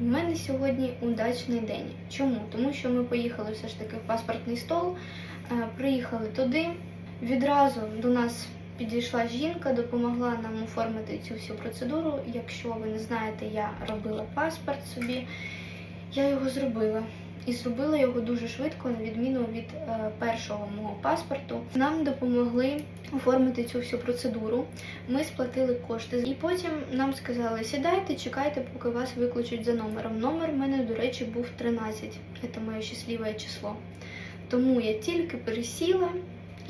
У мене сьогодні удачний день. Чому? Тому що ми поїхали все ж таки в паспортний стол, е, приїхали туди. Відразу до нас підійшла жінка, допомогла нам оформити цю всю процедуру. Якщо ви не знаєте, я робила паспорт собі, я його зробила. І зробила його дуже швидко, на відміну від е, першого мого паспорту. Нам допомогли оформити цю всю процедуру. Ми сплатили кошти, і потім нам сказали: сідайте, чекайте, поки вас викличуть за номером. Номер в мене, до речі, був 13. Це моє щасливе число. Тому я тільки пересіла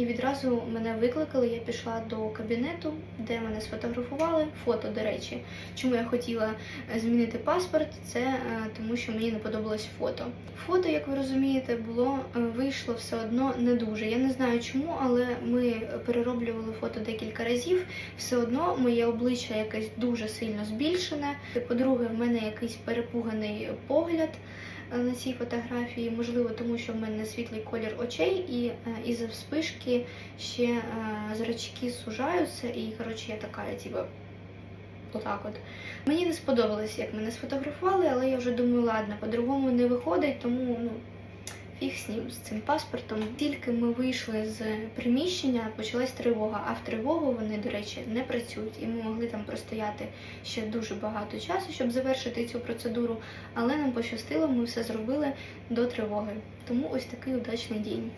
і відразу мене викликали. Я пішла до кабінету, де мене сфотографували. Фото, до речі, чому я хотіла е, змінити паспорт, це е, тому, що мені не подобалось фото. Фото, як ви розумієте, було е, вийшло все одно не дуже. Я не знаю чому, але ми перероблювали фото декілька разів. Все одно моє обличчя якесь дуже сильно збільшене. По-друге, в мене якийсь перепуганий погляд на цій фотографії, можливо, тому що в мене світлий колір очей, і із-за вспишки ще е, зрачки сужаються, і коротше я така, типу, отак от. Мені не сподобалось, як мене сфотографували, але я вже думаю, ладно, по-другому не виходить, тому ну. Фіг з ним, з цим паспортом. Тільки ми вийшли з приміщення, почалась тривога. А в тривогу вони, до речі, не працюють. І ми могли там простояти ще дуже багато часу, щоб завершити цю процедуру. Але нам пощастило, ми все зробили до тривоги. Тому ось такий удачний день.